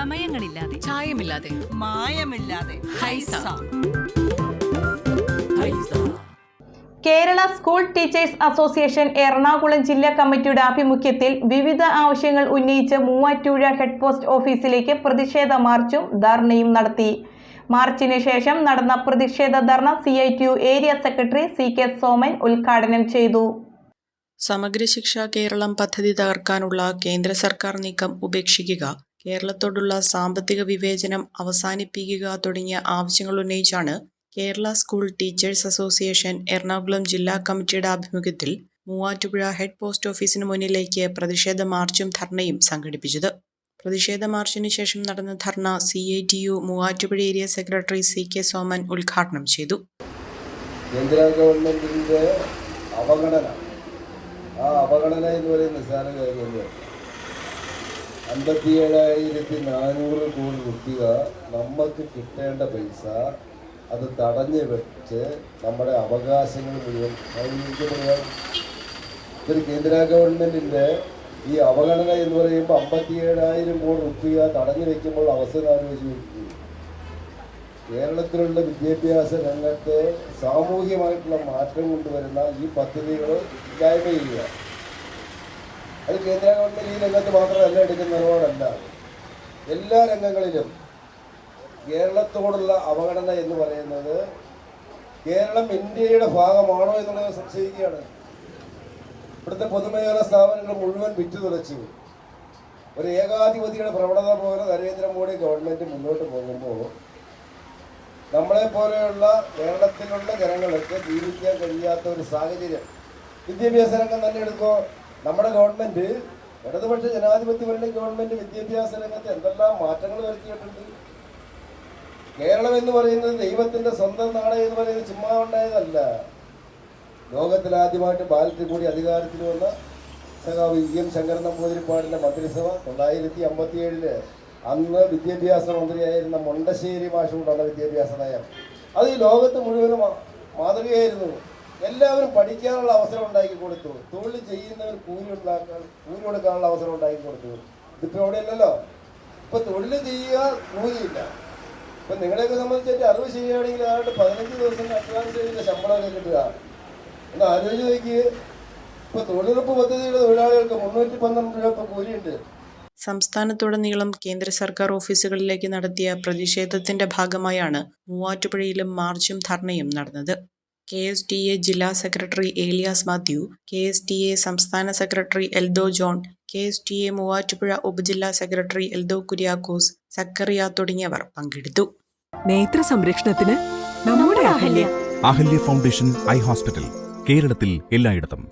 ചമയങ്ങളില്ലാതെ ചായമില്ലാതെ. മായമില്ലാതെ. Haiza. Kerala school teachers association Ernakulam ജില്ലാ കമ്മിറ്റിയുടെ ആഭിമുഖ്യത്തിൽ വിവിധ ആവശ്യങ്ങൾ ഉന്നയിച്ച് മൂവാറ്റുപുഴ ഹെഡ് പോസ്റ്റ് ഓഫീസിലേക്ക് പ്രതിഷേധ മാർച്ചും ധർണയും നടത്തി. മാർച്ചിന് ശേഷം നടന്ന പ്രതിഷേധ ധർണ C I T U area secretary C K Soman ഉദ്ഘാടനം ചെയ്തു. സമഗ്ര ശിക്ഷ കേരളം പദ്ധതി തകർക്കാനുള്ള കേന്ദ്ര സർക്കാർ നീക്കം ഉപേക്ഷിക്കുക. കേരളത്തോടുള്ള സാമ്പത്തിക വിവേചനം അവസാനിപ്പിക്കുക തുടങ്ങിയ ആവശ്യങ്ങൾ ഉന്നയിച്ചാണ് Kerala school teachers association Ernakulam ജില്ലാ കമ്മിറ്റിയുടെ ആഭിമുഖ്യത്തിൽ മൂവാറ്റുപുഴ ഹെഡ് പോസ്റ്റ് ഓഫീസിന് മുന്നിലേക്ക് പ്രതിഷേധ മാർച്ചും ധർണയും സംഘടിപ്പിച്ചത്. പ്രതിഷേധ മാർച്ചിന് ശേഷം നടന്ന dharna C I T U Muvattupuzha area secretary C K Soman ഉദ്ഘാടനം ചെയ്തു. കേന്ദ്ര ഗവൺമെന്റിന്റെ അവഗണന. ആ അവഗണന എന്ന് പറയുന്ന കാര്യമല്ല ഏഴായിരത്തി നാനൂറ് കോടി റുപ്യ നമുക്ക് കിട്ടേണ്ട പൈസ അത് തടഞ്ഞു വെച്ച് നമ്മുടെ അവകാശങ്ങൾ മുഴുവൻ അനുഭവിക്കപ്പെടുകയാണ് ഇതൊരു കേന്ദ്ര ഗവൺമെന്റിന്റെ ഈ അവഗണന എന്ന് പറയുമ്പോൾ അമ്പത്തി ഏഴായിരം കോടി റുപ്യ തടഞ്ഞു വെക്കുമ്പോൾ അവസരം ആലോചിച്ച് കേരളത്തിലുള്ള വിദ്യാഭ്യാസ രംഗത്തെ സാമൂഹ്യമായിട്ടുള്ള മാറ്റം കൊണ്ടുവരുന്ന ഈ പദ്ധതികൾ ഇല്ലായ്മ ചെയ്യുക അത് കേന്ദ്ര ഗവൺമെന്റ് ഈ രംഗത്ത് മാത്രമല്ല എടുക്കുന്ന നിലപാടല്ല. എല്ലാ രംഗങ്ങളിലും കേരളത്തോടുള്ള അവഗണന എന്ന് പറയുന്നത് കേരളം ഇന്ത്യയുടെ ഭാഗമാണോ എന്നുള്ളത് സംശയിക്കുകയാണ്. ഇവിടുത്തെ പൊതുമേഖലാ സ്ഥാപനങ്ങൾ മുഴുവൻ വിറ്റു തുടച്ചു ഒരു ഏകാധിപതിയുടെ പ്രവണത പോലെ നരേന്ദ്രമോദി ഗവൺമെന്റ് മുന്നോട്ട് പോകുമ്പോൾ നമ്മളെ പോലെയുള്ള കേരളത്തിലുള്ള ജനങ്ങൾക്ക് ജീവിക്കാൻ കഴിയാത്ത ഒരു സാഹചര്യം. വിദ്യാഭ്യാസ രംഗം തന്നെ എടുക്കോ? നമ്മുടെ ഗവൺമെന്റ് ഇടതുപക്ഷ ജനാധിപത്യ ഭരണ ഗവൺമെന്റ് വിദ്യാഭ്യാസ രംഗത്ത് എന്തെല്ലാം മാറ്റങ്ങൾ വരുത്തിയിട്ടുണ്ട്? കേരളം എന്ന് പറയുന്നത് ദൈവത്തിന്റെ സ്വന്തം നാട് എന്ന് പറയുന്നത് ചുമ്മാ ഉണ്ടായതല്ല. ലോകത്തിൽ ആദ്യമായിട്ട് ബാലറ്റ് കൂടി അധികാരത്തിൽ വന്ന സഖാവ് ഇ എം ശങ്കരൻ നമ്പൂതിരിപ്പാടിന്റെ മന്ത്രിസഭ തൊള്ളായിരത്തി അമ്പത്തി ഏഴിൽ അന്ന് വിദ്യാഭ്യാസ മന്ത്രിയായിരുന്ന മുണ്ടശ്ശേരി മാഷ് കൊണ്ടുള്ള വിദ്യാഭ്യാസ നയം അത് ഈ ലോകത്ത് മുഴുവനും മാതൃകയായിരുന്നു. എല്ലാവരും പഠിക്കാനുള്ള അവസരം ഉണ്ടാക്കി കൊടുത്തു. തൊഴിൽ ചെയ്യുന്നവർ കൂലി ഉണ്ടാക്കാൻ കൂലി കൊടുക്കാനുള്ള അവസരം ഉണ്ടാക്കി കൊടുത്തു. ഇതിപ്പോ എവിടെയല്ലല്ലോ ഇപ്പൊ തൊഴിൽ ചെയ്യുക കൂലിയില്ല. ഇപ്പൊ നിങ്ങളെയൊക്കെ സംബന്ധിച്ചിട്ട് അറിവ് ചെയ്യുകയാണെങ്കിൽ ഏതാണ്ട് പതിനഞ്ച് ദിവസം അഡ്വാൻസ് ചെയ്തിട്ട് ശമ്പളമൊക്കെ കിട്ടുക. ഒന്ന് ആലോചിച്ച് നോക്കി ഇപ്പൊ തൊഴിലുറപ്പ് പദ്ധതിയുടെ തൊഴിലാളികൾക്ക് മുന്നൂറ്റി പന്ത്രണ്ട് രൂപ ഇപ്പൊ കൂലിയുണ്ട്. സംസ്ഥാനത്തുടനീളം കേന്ദ്ര സർക്കാർ ഓഫീസുകളിലേക്ക് നടത്തിയ പ്രതിഷേധത്തിന്റെ ഭാഗമായാണ് മൂവാറ്റുപുഴയിലും മാർച്ചും ധർണയും നടന്നത്. കെ എസ് ടി എ ജില്ലാ secretary Elias Mathew K S T A സംസ്ഥാന secretary Eldho John K S T A Muvattupuzha ഉപജില്ലാ സെക്രട്ടറി എൽദോ കുര്യാക്കോസ് സക്കറിയ തുടങ്ങിയവർ പങ്കെടുത്തു. നേത്ര സംരക്ഷണത്തിന് നമ്മുടെ Ahalya. Ahalya foundation eye hospital കേരളത്തിൽ എല്ലായിടത്തും.